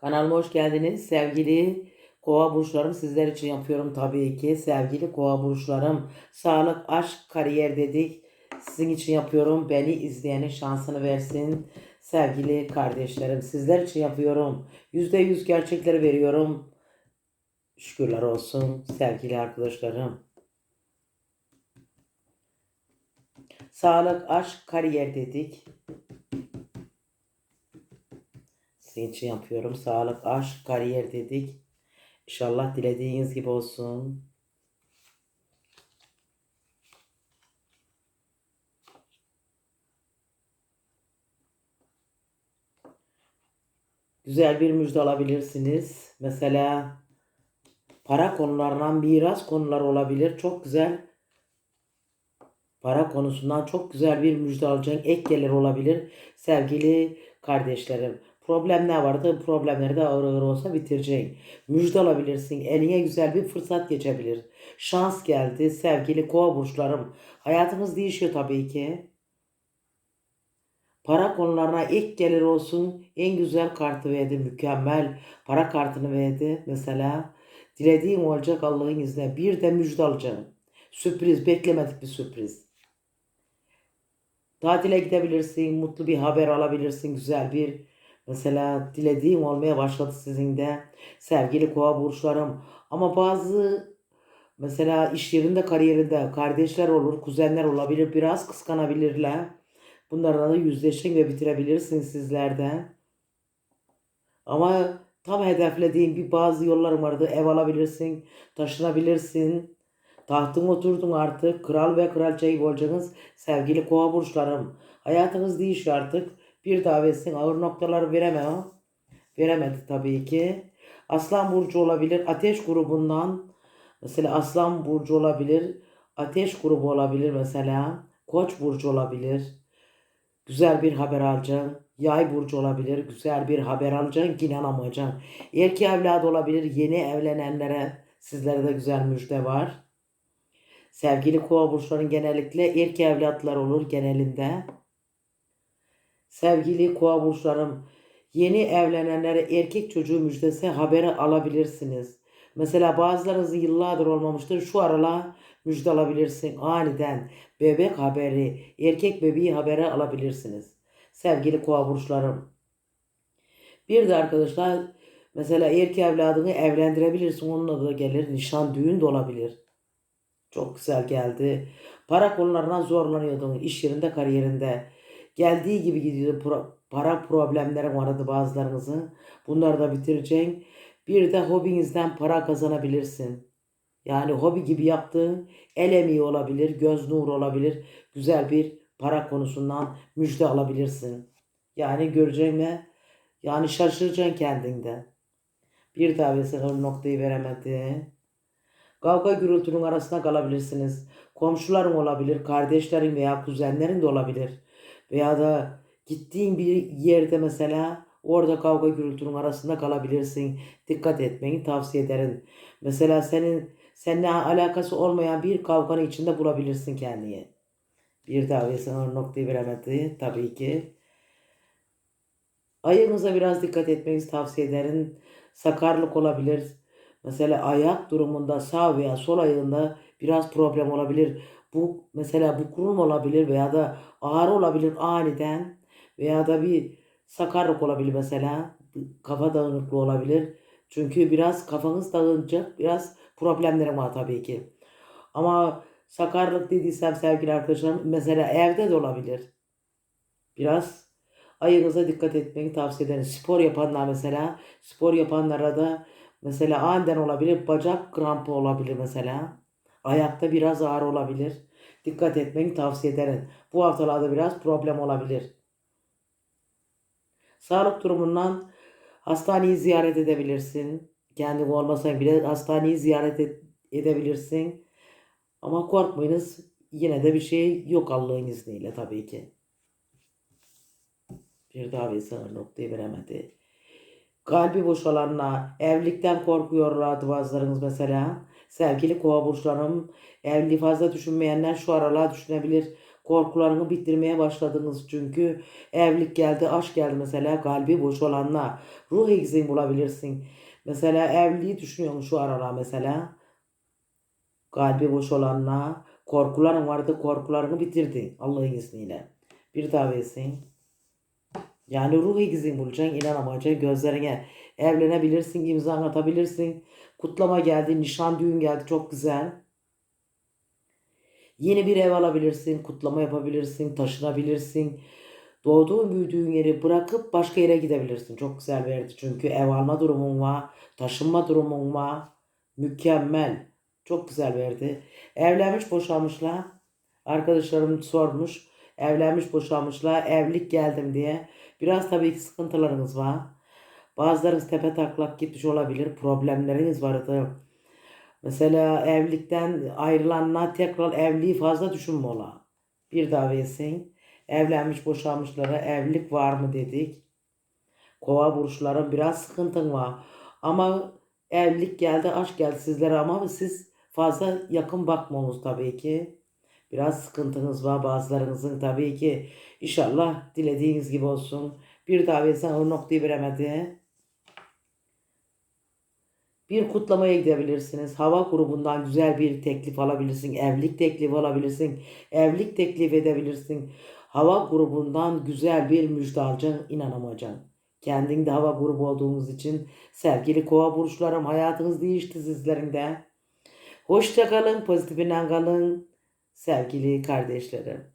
Kanalıma hoş geldiniz. Sevgili kova burçlarım sizler için yapıyorum tabii ki. Sevgili kova burçlarım sağlık, aşk, kariyer dedik. Sizin için yapıyorum. Beni izleyenin şansını versin. Sevgili kardeşlerim sizler için yapıyorum. %100 gerçekleri veriyorum. Şükürler olsun sevgili arkadaşlarım. Sağlık, aşk, kariyer dedik. Sizin için yapıyorum. Sağlık, aşk, kariyer dedik. İnşallah dilediğiniz gibi olsun. Güzel bir müjde alabilirsiniz. Mesela para konularından miras konuları olabilir. Çok güzel para konusundan çok güzel bir müjde alacağın ek gelir olabilir. Sevgili kardeşlerim. Problemler vardı. Problemleri de ağır ağır olsa bitireceksin. Müjde alabilirsin. Eline güzel bir fırsat geçebilir. Şans geldi. Sevgili kova burçlarım. Hayatımız değişiyor tabii ki. Para konularına ek gelir olsun. En güzel kartı verdi. Mükemmel para kartını verdi. Mesela dilediğin olacak Allah'ın izniyle. Bir de müjde alacaksın. Sürpriz. Beklemedik bir sürpriz. Tatile gidebilirsin. Mutlu bir haber alabilirsin. Güzel bir mesela dilediğin olmaya başladı sizin de. Sevgili kova burçlarım. Ama bazı mesela iş yerinde kariyerinde kardeşler olur. Kuzenler olabilir. Biraz kıskanabilirler. Bunlarla da yüzleşin ve bitirebilirsiniz sizler de. Ama tam hedeflediğin bir bazı yollarım vardı. Ev alabilirsin, taşınabilirsin. Tahtın oturdun artık. Kral ve kraliçe gibi olacaksınız. Sevgili kova burçlarım. Hayatınız değişiyor artık. Bir davetsin ağır noktaları veremem. Veremedi tabii ki. Aslan burcu olabilir. Ateş grubundan mesela Aslan burcu olabilir. Ateş grubu olabilir mesela. Koç burcu olabilir. Güzel bir haber alacaksın. Yay burcu olabilir. Güzel bir haber alacaksın. Yine alamayacaksın. Erkek evladı olabilir. Yeni evlenenlere sizlere de güzel müjde var. Sevgili kova burçların genellikle erkek evlatlar olur genelinde. Sevgili kova burçlarım yeni evlenenlere erkek çocuğu müjdesi haberi alabilirsiniz. Mesela bazılarınız yıllardır olmamıştır. Şu aralar müjde alabilirsin. Aniden bebek haberi, erkek bebeği haberi alabilirsiniz. Sevgili kova burçlarım. Bir de arkadaşlar mesela erkek evladını evlendirebilirsin. Onunla da gelir. Nişan düğün de olabilir. Çok güzel geldi. Para konularından zorlanıyordun. iş yerinde, kariyerinde. Geldiği gibi gidiyordu. Pro- para problemleri vardı bazılarınızın. Bunları da bitireceksin. Bir de hobinizden para kazanabilirsin. Yani hobi gibi yaptığın el emeği olabilir, göz nuru olabilir. Güzel bir para konusundan müjde alabilirsin. Yani göreceğin ve yani şaşıracaksın kendinde. Bir daha mesela noktayı veremedi. Kavga gürültünün arasında kalabilirsiniz. Komşuların olabilir, kardeşlerin veya kuzenlerin de olabilir. Veya da gittiğin bir yerde mesela orada kavga gürültünün arasında kalabilirsin. Dikkat etmeyi tavsiye ederim. Mesela senin seninle alakası olmayan bir kavganın içinde bulabilirsin kendini. Bir daha sana noktayı veremedi tabii ki. Ayağınıza biraz dikkat etmenizi tavsiye ederim. Sakarlık olabilir. Mesela ayak durumunda sağ veya sol ayağında biraz problem olabilir. Bu mesela bu kurum olabilir veya da ağrı olabilir aniden veya da bir sakarlık olabilir mesela. Kafa dağınıklığı olabilir. Çünkü biraz kafanız dağınacak. Biraz problemlerim var tabii ki. Ama sakarlık dediysem sevgili arkadaşlarım mesela evde de olabilir. Biraz ayağınıza dikkat etmeyi tavsiye ederim. Spor yapanlar mesela spor yapanlara da mesela aniden olabilir. Bacak krampı olabilir mesela. Ayakta biraz ağrı olabilir. Dikkat etmeyi tavsiye ederim. Bu haftalarda biraz problem olabilir. Sağlık durumundan hastaneyi ziyaret edebilirsin. Kendin olmasan bile hastaneyi ziyaret et- edebilirsin. Ama korkmayınız. Yine de bir şey yok Allah'ın izniyle tabii ki. Bir bir sana noktayı veremedi. Kalbi boş olanlar, evlilikten korkuyorlardı bazılarınız mesela. Sevgili kova burçlarım, evliliği fazla düşünmeyenler şu aralar düşünebilir. Korkularını bitirmeye başladınız çünkü evlilik geldi, aşk geldi mesela kalbi boş olanla ruh egzimi bulabilirsin. Mesela evliliği düşünüyorsun şu aralar mesela. Kalbi boş olanla korkuların vardı korkularını bitirdin Allah'ın izniyle. Bir daha versin. Yani ruh egzimi bulacaksın inanamayacaksın gözlerine. Evlenebilirsin, imza atabilirsin. Kutlama geldi, nişan düğün geldi çok güzel. Yeni bir ev alabilirsin, kutlama yapabilirsin, taşınabilirsin. Doğduğun büyüdüğün yeri bırakıp başka yere gidebilirsin. Çok güzel verdi çünkü ev alma durumun var, taşınma durumun var. Mükemmel. Çok güzel verdi. Evlenmiş boşanmışlar. Arkadaşlarım sormuş. Evlenmiş boşanmışlar. Evlilik geldim diye. Biraz tabii ki sıkıntılarınız var. Bazılarınız tepe taklak gitmiş olabilir. Problemleriniz vardı. Mesela evlilikten ayrılanlar tekrar evliliği fazla düşünme ola. Bir daha versin. Evlenmiş boşanmışlara evlilik var mı dedik. Kova burçların biraz sıkıntın var. Ama evlilik geldi, aşk geldi sizlere ama siz fazla yakın bakmamız tabii ki. Biraz sıkıntınız var bazılarınızın tabii ki. İnşallah dilediğiniz gibi olsun. Bir daha versen o noktayı veremedi. Bir kutlamaya gidebilirsiniz. Hava grubundan güzel bir teklif alabilirsin. Evlilik teklifi alabilirsin. Evlilik teklif edebilirsin. Hava grubundan güzel bir müjde alacaksın. inanamayacaksın. Kendin de hava grubu olduğunuz için sevgili kova burçlarım hayatınız değişti sizlerin de. Hoşça kalın, pozitifinden sevgili kardeşlerim.